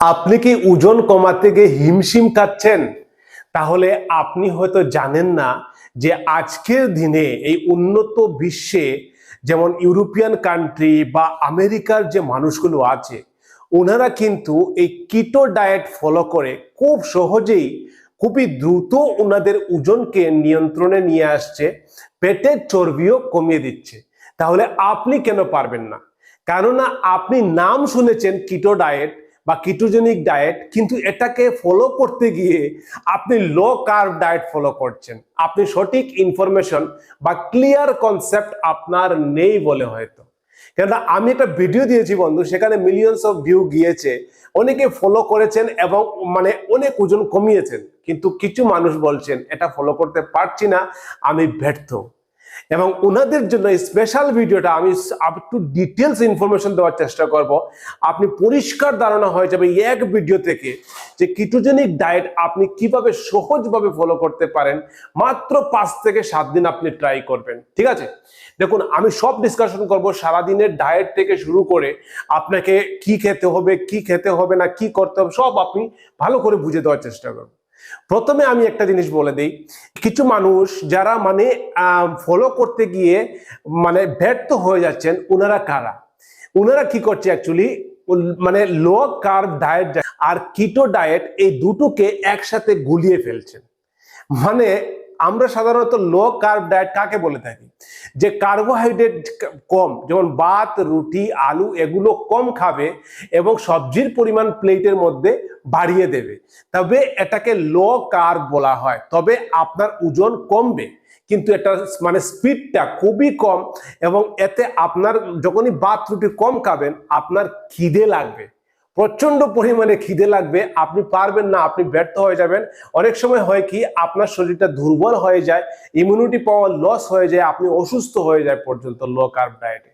আপনি কি ওজন কমাতে গিয়ে হিমশিম খাচ্ছেন? তাহলে আপনি হয়তো জানেন না যে আজকের দিনে এই উন্নত বিশ্বে যেমন ইউরোপিয়ান কান্ট্রি বা আমেরিকার যে মানুষগুলো আছে, ওনারা কিন্তু এই কিটো ডায়েট ফলো করে খুব সহজেই খুবই দ্রুত ওনাদের ওজনকে নিয়ন্ত্রণে নিয়ে আসছে, পেটের চর্বিও কমিয়ে দিচ্ছে। তাহলে আপনি কেন পারবেন না? কেননা আপনি নাম শুনেছেন কিটো ডায়েট বা কিটোজেনিক ডায়েট কিন্তু এটাকে ফলো করতে গিয়ে আপনি লো কার্ব ডায়েট ফলো করছেন। আপনি সঠিক ইনফরমেশন বা ক্লিয়ার কনসেপ্ট আপনার নেই বলে হয়তো। কেননা আমি একটা ভিডিও দিয়েছি বন্ধু, সেখানে মিলিয়নস অফ ভিউ গিয়েছে। অনেকে ফলো করেছেন এবং মানে অনেক ওজন কমিয়েছেন। কিন্তু কিছু মানুষ বলছেন, এটা ফলো করতে পারছি না, আমি ব্যর্থ। এবং ওনাদের জন্য স্পেশাল ভিডিওটা আমি আপ টু ডিটেলস ইনফরমেশন দেওয়ার চেষ্টা করব। আপনি পরিষ্কার ধারণা হয়ে যাবে এক ভিডিও থেকে যে কিটোজেনিক ডায়েট আপনি কীভাবে সহজভাবে ফলো করতে পারেন। মাত্র পাঁচ থেকে সাত দিন আপনি ট্রাই করবেন, ঠিক আছে? দেখুন, আমি সব ডিসকাশন করব সারাদিনের ডায়েট থেকে শুরু করে আপনাকে কি খেতে হবে, কি খেতে হবে না, কি করতে হবে, সব আপনি ভালো করে বুঝে দেওয়ার চেষ্টা করব। প্রথমে আমি একটা জিনিস বলে দিই, কিছু মানুষ যারা মানে ফলো করতে গিয়ে মানে ব্যর্থ হয়ে যাচ্ছেন ওনারা কারা? ওনারা কি করছে অ্যাকচুয়ালি মানে লো কার্ব ডায়েট আর কিটো ডায়েট এই দুটোকে একসাথে গুলিয়ে ফেলছেন। মানে আমরা সাধারণত লো কার্ব ডায়েট কাকে বলে থাকি? যে কার্বোহাইড্রেট কম, যেমন ভাত, রুটি, আলু এগুলো কম খাবে এবং সবজির পরিমাণ প্লেটের মধ্যে বাড়িয়ে দেবে। তবে এটাকে লো কার্ব বলা হয়। তবে আপনার ওজন কমবে, কিন্তু এটা মানে স্পিডটা খুবই কম এবং এতে আপনার যখনই ভাত, রুটি কম খাবেন, আপনার খিদে লাগবে। প্রচণ্ড পরিমাণে খিদে লাগবে, আপনি পারবেন না, আপনি ব্যর্থ হয়ে যাবেন। অনেক সময় হয় কি, আপনার শরীরটা দুর্বল হয়ে যায় ইমিউনিটি পাওয়ার লস হয়ে যায়, আপনি অসুস্থ হয়ে যায় পর্যন্ত লো কার্ব ডায়েটে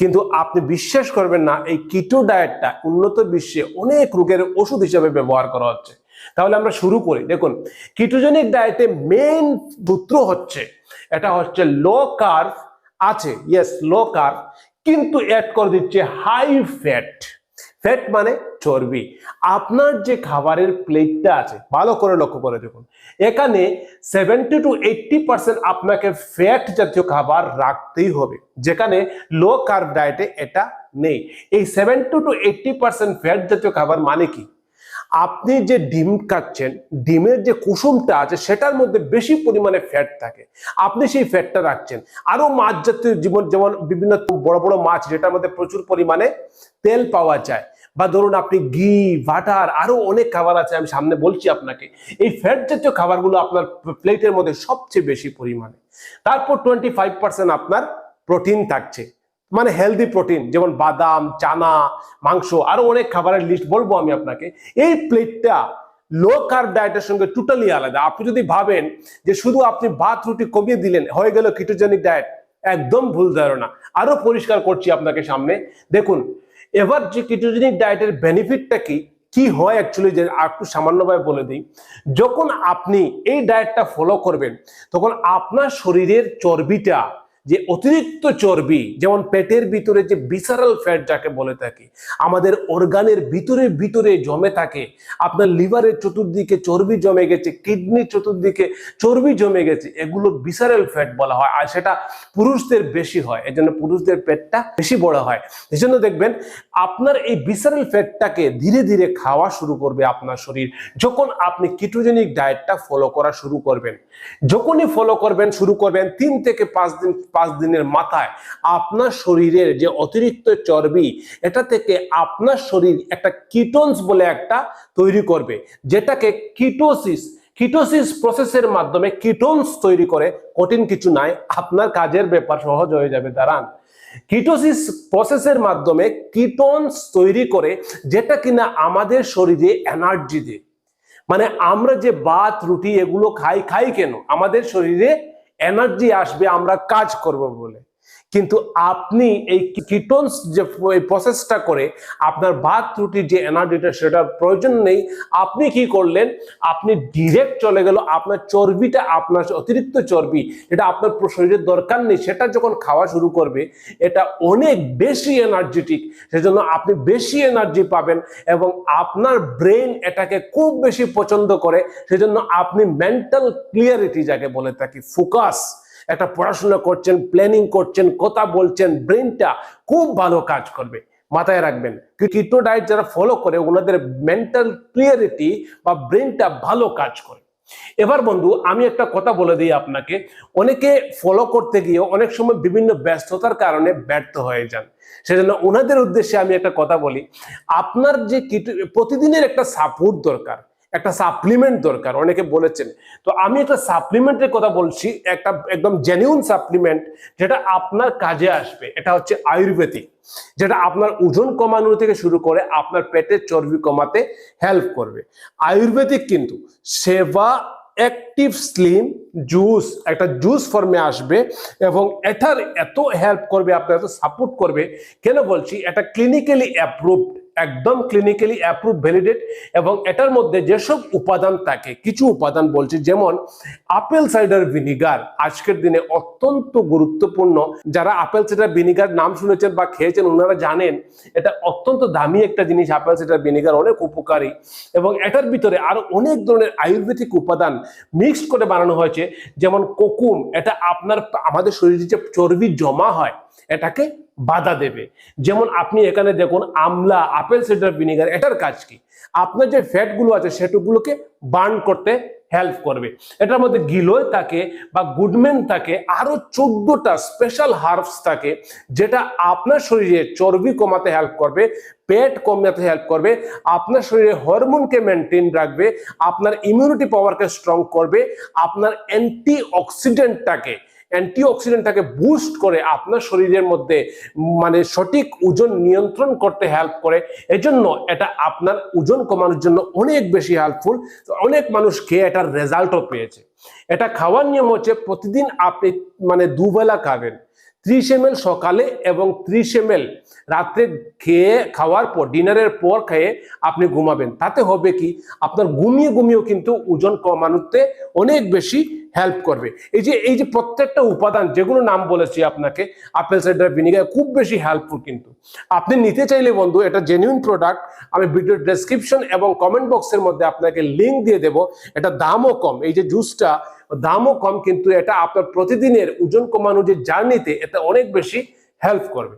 কিন্তু আপনি বিশ্বাস করবেন না, এই কিটো ডায়েটটা উন্নত বিশ্বে অনেক রোগের ওষুধ হিসেবে ব্যবহার করা হচ্ছে। তাহলে আমরা শুরু করি। দেখুন কিটোজেনিক ডায়েটে মেইন সূত্র হচ্ছে, এটা হচ্ছে লো কার্ভ আছে ইয়েস লো কার্ভ কিন্তু অ্যাড করে দিচ্ছে হাই ফ্যাট ফ্যাট মানে চর্বি। আপনার যে খাবারের প্লেটটা আছে, ভালো করে লক্ষ্য করে দেখুন। এখানে সেভেন্টি টু এইটটি পার্সেন্ট আপনাকে ফ্যাট জাতীয় খাবার রাখতেই হবে, যেখানে লো কার্ব ডায়েটে এটা নেই। এই seventy to eighty percent fat জাতীয় খাবার মানে কি? আপনি যে ডিম খাচ্ছেন ডিমের যে কুসুমটা আছে, সেটার মধ্যে বেশি পরিমাণে ফ্যাট থাকে। আপনি সেই ফ্যাটটা রাখছেন। আরও মাছ জাতীয় জীবন, যেমন বিভিন্ন বড় বড় মাছ, যেটার মধ্যে প্রচুর পরিমাণে তেল পাওয়া যায়। বা ধরুন আপনি ঘি, বাটার আরও অনেক খাবার আছে, আমি সামনে বলছি আপনাকে। এই ফ্যাট জাতীয় খাবারগুলো আপনার প্লেটের মধ্যে সবচেয়ে বেশি পরিমাণে। তারপর টোয়েন্টি ফাইভ পার্সেন্ট আপনার প্রোটিন থাকছে। মানে হেলদি প্রোটিন যেমন বাদাম, চানা, মাংস, আরও অনেক খাবারের লিস্ট বলব আমি আপনাকে। এই প্লেটটা লো কার্ব ডায়েটের সঙ্গে টোটালি আলাদা। আপনি যদি ভাবেন যে শুধু আপনি ভাত, রুটি কমিয়ে দিলেন, হয়ে গেল কিটোজেনিক ডায়েট একদম ভুল ধারণা। আরও পরিষ্কার করছি আপনাকে সামনে। দেখুন, এবার যে কিটোজেনিক ডায়েটের বেনিফিটটা কি কি হয় অ্যাকচুয়ালি যে একটু সামান্যভাবে বলে দিই। যখন আপনি এই ডায়েটটা ফলো করবেন, তখন আপনার শরীরের চর্বিটা যে অতিরিক্ত চর্বি, যেমন পেটের ভিতরে যে বিসারাল ফ্যাট যাকে বলে থাকি, আমাদের অর্গানের ভিতরে ভিতরে জমে থাকে, আপনার লিভারের চতুর্দিকে চর্বি জমে গেছে কিডনির চতুর্দিকে চর্বি জমে গেছে, এগুলো বিসারাল ফ্যাট বলা হয়, আর সেটা পুরুষদের বেশি হয়, এজন্য পুরুষদের পেটটা বেশি বড় হয়। এই জন্য দেখবেন, আপনার এই বিসারাল ফ্যাটটাকে ধীরে ধীরে খাওয়া শুরু করবে আপনার শরীর, যখন আপনি কিটোজেনিক ডায়েটটা ফলো করা শুরু করবেন। যখনই ফলো করবেন, শুরু করবেন, তিন থেকে পাঁচ দিন পাঁচ দিনের মাথায় আপনার শরীরের যে অতিরিক্ত চর্বি, এটা থেকে আপনার শরীর একটা কিটোনস বলে একটা তৈরি করবে, যেটাকে কিটোসিস কিটোসিস প্রসেসের মাধ্যমে কিটোনস তৈরি করে। কঠিন কিছু নাই, আপনার কাজের ব্যাপার সহজ হয়ে যাবে, দাঁড়ান। কিটোসিস প্রসেসের মাধ্যমে কিটোনস তৈরি করে, যেটা কিনা আমাদের শরীরে এনার্জি দেয়। মানে আমরা যে ভাত, রুটি এগুলো খাই খাই কেন? আমাদের শরীরে এনার্জি আসবে আমরা কাজ করব বলে। কিন্তু আপনি এই কিটোনস যে প্রসেসটা করে আপনার ভাত রুটির যে এনার্জিটা সেটার প্রয়োজন নেই। আপনি কি করলেন? আপনি ডিরেক্ট চলে গেল, আপনার চর্বিটা আপনার অতিরিক্ত চর্বি এটা আপনার শরীরের দরকার নেই, সেটা যখন খাওয়া শুরু করবে, এটা অনেক বেশি এনার্জেটিক সেজন্য আপনি বেশি এনার্জি পাবেন এবং আপনার ব্রেন এটাকে খুব বেশি পছন্দ করে, সেজন্য আপনি মেন্টাল ক্লিয়ারিটি যাকে বলে থাকি ফোকাস একটা পড়াশোনা করছেন প্ল্যানিং করছেন, কথা বলছেন ব্রেনটা খুব ভালো কাজ করবে। মাথায় রাখবেন কিটো ডায়েট যারা ফলো করে, ওনাদের মেন্টাল ক্লিয়ারিটি বা ব্রেনটা ভালো কাজ করে। এবার বন্ধু, আমি একটা কথা বলে দিই আপনাকে। অনেকে ফলো করতে গিয়ে অনেক সময় বিভিন্ন ব্যস্ততার কারণে ব্যর্থ হয়ে যান। সেজন্য ওনাদের উদ্দেশ্যে আমি একটা কথা বলি। আপনার যে প্রতিদিনের একটা সাপোর্ট দরকার। একটা সাপ্লিমেন্ট দরকার, অনেকে বলেছেন। তো আমি একটা সাপ্লিমেন্টের কথা বলছি, একটা একদম জেনিউন সাপ্লিমেন্ট যেটা আপনার কাজে আসবে। এটা হচ্ছে আয়ুর্বেদিক, যেটা আপনার ওজন কমানো থেকে শুরু করে আপনার পেটের চর্বি কমাতে হেল্প করবে। আয়ুর্বেদিক কিন্তু সেবা অ্যাক্টিভ স্লিম জুস একটা জুস ফর্মে আসবে এবং এটার এত হেল্প করবে, আপনার এত সাপোর্ট করবে। কেন বলছি? এটা ক্লিনিক্যালি অ্যাপ্রুভড একদম ক্লিনিক্যালি অ্যাপ্রুভ ভ্যালিডেট এবং এটার মধ্যে যেসব উপাদান থাকে, কিছু উপাদান বলছি, যেমন আপেল সাইডার ভিনিগার আজকের দিনে অত্যন্ত গুরুত্বপূর্ণ। যারা আপেল সাইডার ভিনিগার নাম শুনেছেন বা খেয়েছেন ওনারা জানেন, এটা অত্যন্ত দামি একটা জিনিস আপেল সাইডার ভিনিগার অনেক উপকারী। এবং এটার ভিতরে আরও অনেক ধরনের আয়ুর্বেদিক উপাদান মিক্সড করে বানানো হয়েছে, যেমন কোকুম, এটা আপনার, আমাদের শরীরে যে চর্বি জমা হয়, এটাকে বাধা দেবে। যেমন আপনি এখানে দেখুন, আমলা, আপেল সিডার ভিনিগার এটার কাজ কি? আপনার যে ফ্যাটগুলো আছে সেটুগুলোকে বার্ন করতে হেল্প করবে। এটার মধ্যে গিলোয় থাকে বা গুডম্যান থাকে আরও চোদ্দটা স্পেশাল হার্বস থাকে, যেটা আপনার শরীরে চর্বি কমাতে হেল্প করবে, পেট কমাতে হেল্প করবে, আপনার শরীরে হরমোনকে মেনটেন রাখবে, আপনার ইমিউনিটি পাওয়ারকে স্ট্রং করবে, আপনার অ্যান্টি অক্সিডেন্টটাকে অ্যান্টিঅক্সিডেন্টটাকে বুস্ট করে আপনার শরীরের মধ্যে মানে সঠিক ওজন নিয়ন্ত্রণ করতে হেল্প করে। এজন্য এটা আপনার ওজন কমানোর জন্য অনেক বেশি হেল্পফুল অনেক মানুষ খেয়ে এটার রেজাল্টও পেয়েছে। এটা খাওয়ার নিয়ম হচ্ছে প্রতিদিন আপনি মানে দুবেলা খাবেন। ত্রিশ এম সকালে এবং ত্রিশ এম রাত্রে খেয়ে খাওয়ার পর, ডিনারের পর খেয়ে আপনি ঘুমাবেন। তাতে হবে কি? আপনার ঘুমিয়ে ঘুমিয়েও কিন্তু ওজন কমানোতে অনেক বেশি হেল্প করবে। এই যে এই যে প্রত্যেকটা উপাদান, যেগুলো নাম বলেছি আপনাকে, আপেল সাইডার ভিনিগার খুব বেশি হেল্পফুল কিন্তু। আপনি নিতে চাইলে বন্ধু, এটা জেনুইন প্রোডাক্ট আমি ভিডিও ডেসক্রিপশন এবং কমেন্ট বক্সের মধ্যে আপনাকে লিঙ্ক দিয়ে দেব। এটা দামও কম। এই যে জুসটা দামও কম, কিন্তু এটা আপনার প্রতিদিনের ওজন কমানো যে জার্নিতে এটা অনেক বেশি হেল্প করবে।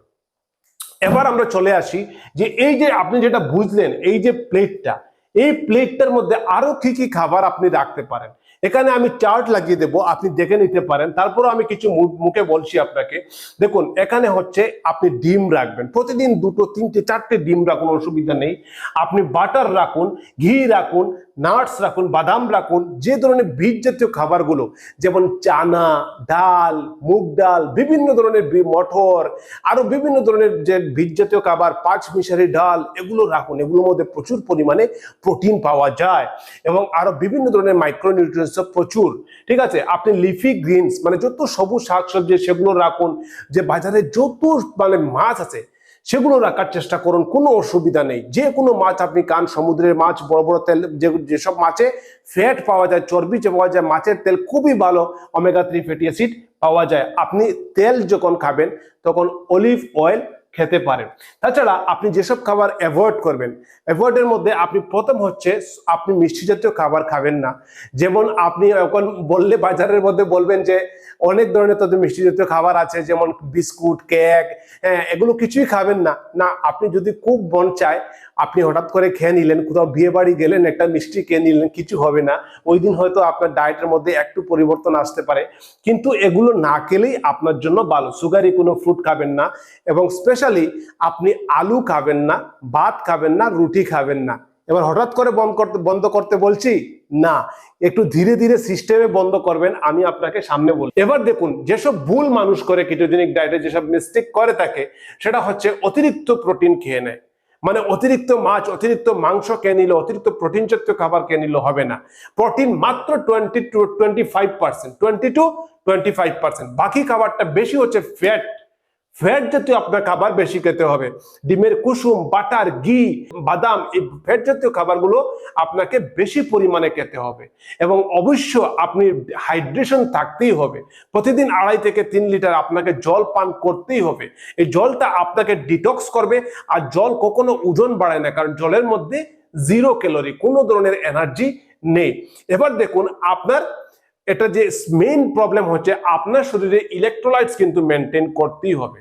এবার আমরা চলে আসি যে এই যে আপনি যেটা বুঝলেন, এই যে প্লেটটা এই প্লেটটার মধ্যে আরও কি কি খাবার আপনি রাখতে পারেন? এখানে আমি চার্ট লাগিয়ে দেবো, আপনি দেখে নিতে পারেন। তারপরে আমি কিছু মুখে বলছি আপনাকে। দেখুন, এখানে হচ্ছে আপনি ডিম রাখবেন। প্রতিদিন দুটো, তিনটে, চারটে ডিম রাখুন, অসুবিধা নেই। আপনি বাটার রাখুন, ঘি রাখুন, নাটস রাখুন, বাদাম রাখুন, যে ধরনের বীজ জাতীয় খাবারগুলো, যেমন চানা, ডাল, মুগ ডাল, বিভিন্ন ধরনের মটর, আরও বিভিন্ন ধরনের যে বীজ জাতীয় খাবার, পাঁচ মিশারি ডাল, এগুলো রাখুন। এগুলোর মধ্যে প্রচুর পরিমাণে প্রোটিন পাওয়া যায় এবং আরও বিভিন্ন ধরনের মাইক্রোনিউট্রিয়েন্টস প্রচুর। ঠিক আছে? আপনি লিফি গ্রিনস মানে যত সবুজ শাকসবজি সেগুলো রাখুন, যে বাজারে যত মানে মাছ আছে, সেগুলো রাখার চেষ্টা করুন, কোনো অসুবিধা নেই। যে কোনো মাছ আপনি কান, সমুদ্রের মাছ, বড় বড় তেল, যে, যেসব মাছে ফ্যাট পাওয়া যায়, চর্বি যে পাওয়া যায়, মাছের তেল খুবই ভালো অমেগা থ্রি ফ্যাটি অ্যাসিড পাওয়া যায়। আপনি তেল যখন খাবেন, তখন অলিভ অয়েল খেতে পারেন। তাছাড়া আপনি যেসব খাবার অ্যাভয়েড করবেন অ্যাভয়েডের মধ্যে আপনি প্রথম হচ্ছে আপনি মিষ্টি জাতীয় খাবার খাবেন না। যেমন আপনি এখন বললে বাজারের মধ্যে বলবেন যে, অনেক ধরনের তাদের মিষ্টি জাতীয় খাবার আছে, যেমন বিস্কুট, কেক হ্যাঁ এগুলো কিছুই খাবেন না। না, আপনি যদি খুব মন চায় আপনি হঠাৎ করে খেয়ে নিলেন, কোথাও বিয়ে বাড়ি গেলেন, একটা মিষ্টি খেয়ে নিলেন, কিছু হবে না। ওই দিন হয়তো আপনার ডায়েটের মধ্যে একটু পরিবর্তন আসতে পারে। কিন্তু এগুলো না খেলেই আপনার জন্য ভালো। সুগারি কোনো ফ্রুট খাবেন না এবং স্পেশালি আপনি আলু খাবেন না, ভাত খাবেন না, রুটি খাবেন না। এবার হঠাৎ করে বন্ধ করতে বন্ধ করতে বলছি, না, একটু ধীরে ধীরে সিস্টেমে বন্ধ করবেন, আমি আপনাকে সামনে বল, এবার দেখুন, যেসব ভুল মানুষ করে কিটোজেনিক ডায়েটে যেসব মিস্টেক করে থাকে, সেটা হচ্ছে অতিরিক্ত প্রোটিন খেয়ে নেয়। মানে অতিরিক্ত মাছ, অতিরিক্ত মাংস খেয়ে নিলে, অতিরিক্ত প্রোটিন জাতীয় খাবার কে নিলে হবে না। প্রোটিন মাত্র twenty to twenty five percent twenty to twenty five percent বাকি খাবারটা বেশি হচ্ছে ফ্যাট ফ্যাট জাতীয় আপনার খাবার বেশি খেতে হবে। ডিমের কুসুম, বাটার, ঘি, বাদাম এই ফ্যাট জাতীয় খাবারগুলো আপনাকে বেশি পরিমাণে খেতে হবে। এবং অবশ্য আপনি হাইড্রেশন থাকতেই হবে। প্রতিদিন আড়াই থেকে তিন লিটার আপনাকে জল পান করতেই হবে। এই জলটা আপনাকে ডিটক্স করবে আর জল কখনো ওজন বাড়ায় না, কারণ জলের মধ্যে জিরো ক্যালোরি কোনো ধরনের এনার্জি নেই। এবার দেখুন, আপনার এটা যে মেইন প্রবলেম হচ্ছে, আপনার শরীরে ইলেকট্রোলাইটস কিন্তু মেনটেন করতেই হবে।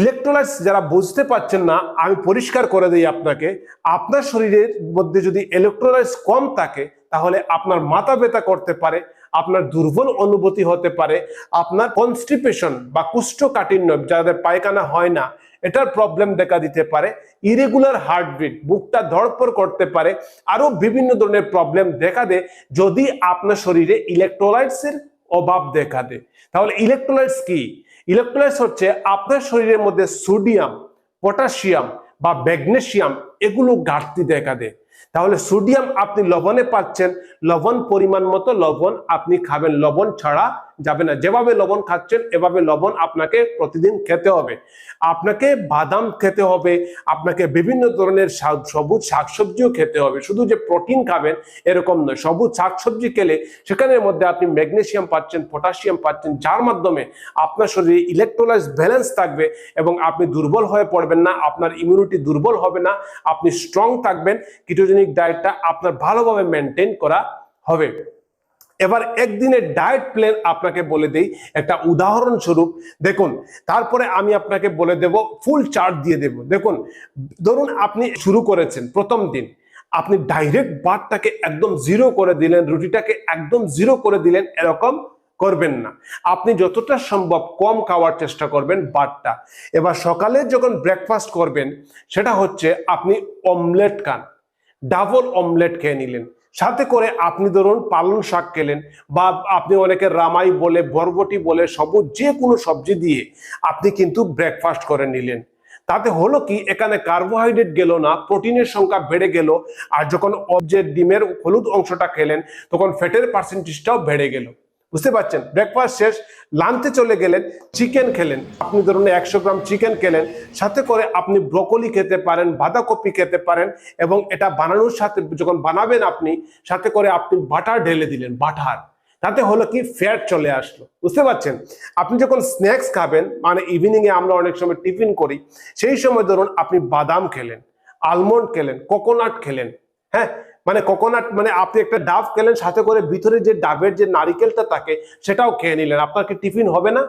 ইলেকট্রোলাইটস যারা বুঝতে পারছেন না, আমি পরিষ্কার করে দিই আপনাকে, আপনার শরীরের মধ্যে যদি ইলেকট্রোলাইটস কম থাকে, তাহলে আপনার মাথা ব্যথা করতে পারে, আপনার দুর্বল অনুভূতি হতে পারে, আপনার কনস্টিপেশন বা কুষ্ঠকাঠিন্য যাদের পায়খানা হয় না এটার প্রবলেম দেখা দিতে পারে। ইরেগুলার হার্টবিট বুকটা ধড়পড় করতে পারে। আরও বিভিন্ন ধরনের প্রবলেম দেখা দেয় যদি আপনার শরীরে ইলেকট্রোলাইটস এর অভাব দেখা দেয়। তাহলে ইলেকট্রোলাইটস কি? ইলেকট্রোলাইটস হচ্ছে আপনার শরীরের মধ্যে সোডিয়াম পটাশিয়াম বা ম্যাগনেসিয়াম এগুলো ঘাটতি দেখা দেয়। তাহলে সোডিয়াম আপনি লবণে পাচ্ছেন, লবণ পরিমাণ মতো লবণ আপনি খাবেন। লবণ ছাড়া যাবে না। যেভাবে লবণ খাচ্ছেন, এভাবে লবণ আপনাকে প্রতিদিন খেতে হবে। আপনাকে বাদাম খেতে হবে, আপনাকে বিভিন্ন ধরনের সবুজ শাকসবজিও খেতে হবে। শুধু যে প্রোটিন খাবেন, এরকম নয়। সবুজ শাকসবজি খেলে সেখানের মধ্যে আপনি ম্যাগনেশিয়াম পাচ্ছেন, পটাশিয়াম পাচ্ছেন, যার মাধ্যমে আপনার শরীরে ইলেকট্রোলাইজ ব্যালেন্স থাকবে এবং আপনি দুর্বল হয়ে পড়বেন না, আপনার ইমিউনিটি দুর্বল হবে না, আপনি স্ট্রং থাকবেন। কিটোজেনিক ডায়েটটা আপনার ভালোভাবে মেনটেন করা হবে। এবার একদিনের ডায়েট প্ল্যান আপনাকে বলে দেই। একটা উদাহরণস্বরূপ, দেখুন, তারপরে আমি আপনাকে বলে দেব ফুল চার্ট দিয়ে দেব। দেখুন, ধরুন আপনি শুরু করেছেন প্রথম দিন, আপনি ডাইরেক্ট বারটাকে একদম জিরো করে দিলেন, রুটিটাকে একদম জিরো করে দিলেন, এরকম করবেন না। আপনি যতটা সম্ভব কম খাওয়ার চেষ্টা করবেন বারটা। এবার সকালে যখন ব্রেকফাস্ট করবেন, সেটা হচ্ছে আপনি অমলেট খান। ডাবল অমলেট খেয়ে নিলেন। সাথে করে আপনি ধরুন পালং শাক খেলেন বা আপনি অনেকে রামাই বলে, বরবটি বলে, সবুজ যে কোনো সবজি দিয়ে আপনি কিন্তু ব্রেকফাস্ট করে নিলেন। তাতে হলো কি, এখানে কার্বোহাইড্রেট গেল না প্রোটিনের সংখ্যা বেড়ে গেল, আর যখন অবজের ডিমের হলুদ অংশটা খেলেন, তখন ফ্যাটের পার্সেন্টেজটাও বেড়ে গেল। বুঝতে পারছেন? ব্রেকফাস্ট শেষ লাঞ্চে চলে গেলেন চিকেন খেলেন। আপনি ধরুন একশো গ্রাম চিকেন খেলেন সাথে করে আপনি ব্রকলি খেতে পারেন, বাঁধাকপি খেতে পারেন এবং এটা বানানোর সাথে যখন বানাবেন আপনি, সাথে করে আপনি বাটার ঢেলে দিলেন বাটার তাতে হলো কি? ফ্যাট চলে আসলো। বুঝতে পারছেন? আপনি যখন স্ন্যাক্স খাবেন মানে ইভিনিং এ আমরা অনেক সময় টিফিন করি, সেই সময় ধরুন আপনি বাদাম খেলেন আলমন্ড খেলেন কোকোনাট খেলেন হ্যাঁ? মানে কোকোনাট মানে আপনি একটা ডাব খেলেন, সাথে করে ভিতরে যে ডাবের যে নারিকেলটা থাকে, সেটাও খেয়ে নিলেন। আপনার কি টিফিন হবে না?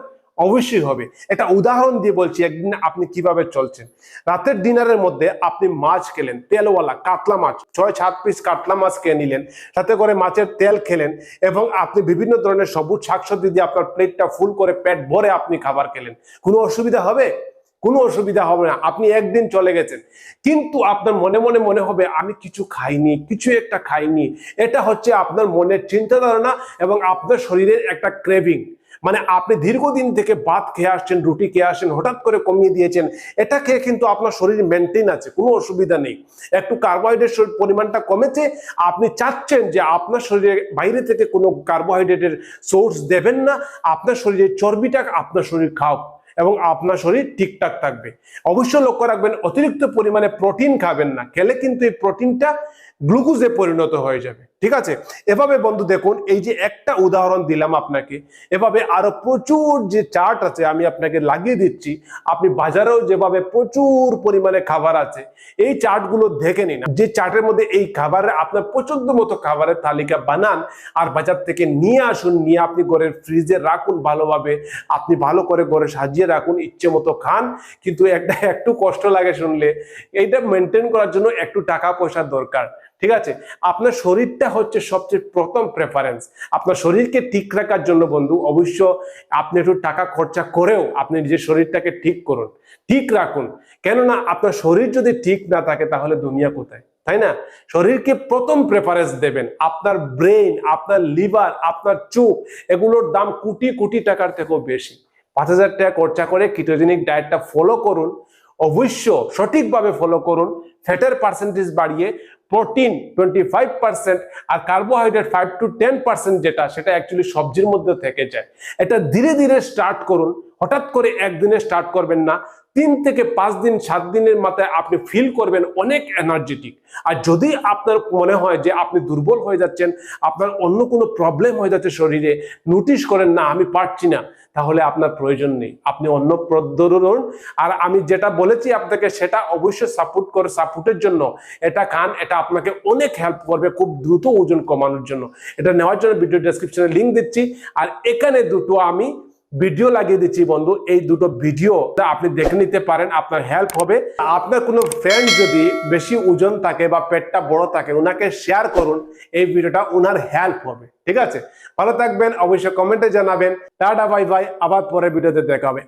অবশ্যই হবে। এটা উদাহরণ দিয়ে বলছি, একদিন আপনি কীভাবে চলছেন? রাতের ডিনারের মধ্যে আপনি মাছ খেলেন, তেলওয়ালা, কাতলা মাছ, ছয়, সাত পিস কাতলা মাছ খেয়ে নিলেন, সাথে করে মাছের তেল খেলেন এবং আপনি বিভিন্ন ধরনের সবুজ শাকসবজি দিয়ে আপনার প্লেটটা ফুল করে পেট ভরে আপনি খাবার খেলেন। কোনো অসুবিধা হবে? কোনো অসুবিধা হবে না। আপনি একদিন চলে গেছেন। কিন্তু আপনার মনে মনে মনে হবে, আমি কিছু খাইনি, কিছু একটা খাইনি। এটা হচ্ছে আপনার মনের চিন্তা ধারণা এবং আপনার শরীরের একটা ক্রেভিং মানে আপনি দীর্ঘদিন থেকে ভাত খেয়ে আসছেন, রুটি খেয়ে আসছেন, হঠাৎ করে কমিয়ে দিয়েছেন, এটা খেয়ে কিন্তু আপনার শরীর মেনটেন আছে, কোনো অসুবিধা নেই। একটু কার্বোহাইড্রেট পরিমাণটা কমেছে, আপনি চাচ্ছেন যে আপনার শরীরে বাইরে থেকে কোনো কার্বোহাইড্রেটের সোর্স দেবেন না, আপনার শরীরের চর্বিটা আপনার শরীর খাও এবং আপনার শরীর ঠিকঠাক থাকবে। অবশ্য লক্ষ্য রাখবেন, অতিরিক্ত পরিমাণে প্রোটিন খাবেন না। খেলে কিন্তু এই প্রোটিনটা গ্লুকোজে পরিণত হয়ে যাবে। ঠিক আছে? এভাবে বন্ধু দেখুন, এই যে একটা উদাহরণ দিলাম আপনাকে, এভাবে আরও প্রচুর যে চার্ট আছে আমি আপনাকে লাগিয়ে দিচ্ছি, আপনি বাজারেও যেভাবে প্রচুর পরিমাণে খাবার আছে, এই চার্টগুলো দেখে নিন। যে চার্টের মধ্যে এই খাবারের আপনার পছন্দ মতো খাবারের তালিকা বানান আর বাজার থেকে নিয়ে আসুন, নিয়ে আপনি ঘরের ফ্রিজে রাখুন ভালোভাবে, আপনি ভালো করে ঘরে সাজিয়ে রাখুন, ইচ্ছে মতো খান, কিন্তু একটা একটু কষ্ট লাগে শুনলে, এইটা মেনটেন করার জন্য একটু টাকা পয়সার দরকার। ঠিক আছে? আপনার শরীরটা হচ্ছে সবচেয়ে প্রথম প্রেফারেন্স আপনার শরীরকে ঠিক রাখার জন্য বন্ধু, অবশ্য আপনি একটু টাকা খরচা করেও আপনি নিজের শরীরটাকে ঠিক করুন। ঠিক রাখুন। কেননা আপনার শরীর যদি ঠিক না থাকে তাহলে দুনিয়া কোথায়? তাই না? শরীরকে প্রথম প্রেফারেন্স দেবেন। আপনার ব্রেন আপনার লিভার আপনার চোখ, এগুলোর দাম কোটি কোটি টাকার থেকেও বেশি। পাঁচ হাজার টাকা খরচা করে কিটোজেনিক ডায়েটটা ফলো করুন। অবশ্য সঠিকভাবে ফলো করুন। ফ্যাটের পার্সেন্টেজ বাড়িয়ে protein twenty five percent R carbohydrate five to ten percent যেটা, সেটা অ্যাকচুয়ালি সবজির মধ্যে থেকে যায়। এটা ধীরে ধীরে স্টার্ট করুন। হঠাৎ করে একদিনে স্টার্ট করবেন না। তিন থেকে পাঁচ দিন, সাত দিনের মাথায় আপনি ফিল করবেন অনেক এনার্জেটিক আর যদি আপনার মনে হয় যে আপনি দুর্বল হয়ে যাচ্ছেন, আপনার অন্য কোনো প্রবলেম হয়ে যাচ্ছে শরীরে নোটিশ করেন, না, আমি পারছি না। তাহলে আপনার প্রয়োজন নেই। আপনি অন্য প্রদরুন আর আমি যেটা বলেছি আপনাকে, সেটা অবশ্যই সাপোর্ট করে সাপোর্টের জন্য। এটা খান, এটা আপনাকে অনেক হেল্প করবে খুব দ্রুত ওজন কমানোর জন্য। এটা নেওয়ার জন্য ভিডিও ডেসক্রিপশনে লিঙ্ক দিচ্ছি। আর এখানে দুটো আমি ভিডিও লাগিয়ে দিচ্ছি বন্ধু। এই দুটো ভিডিও আপনি দেখে নিতে পারেন, আপনার হেল্প হবে। আপনার কোনো ফ্রেন্ড যদি বেশি ওজন থাকে বা পেটটা বড় থাকে ওনাকে শেয়ার করুন, এই ভিডিওটা ওনার হেল্প হবে। ঠিক আছে? ভালো থাকবেন, অবশ্যই কমেন্টে জানাবেন। টাটা বাই বাই আবার পরের ভিডিওতে দেখা হবে।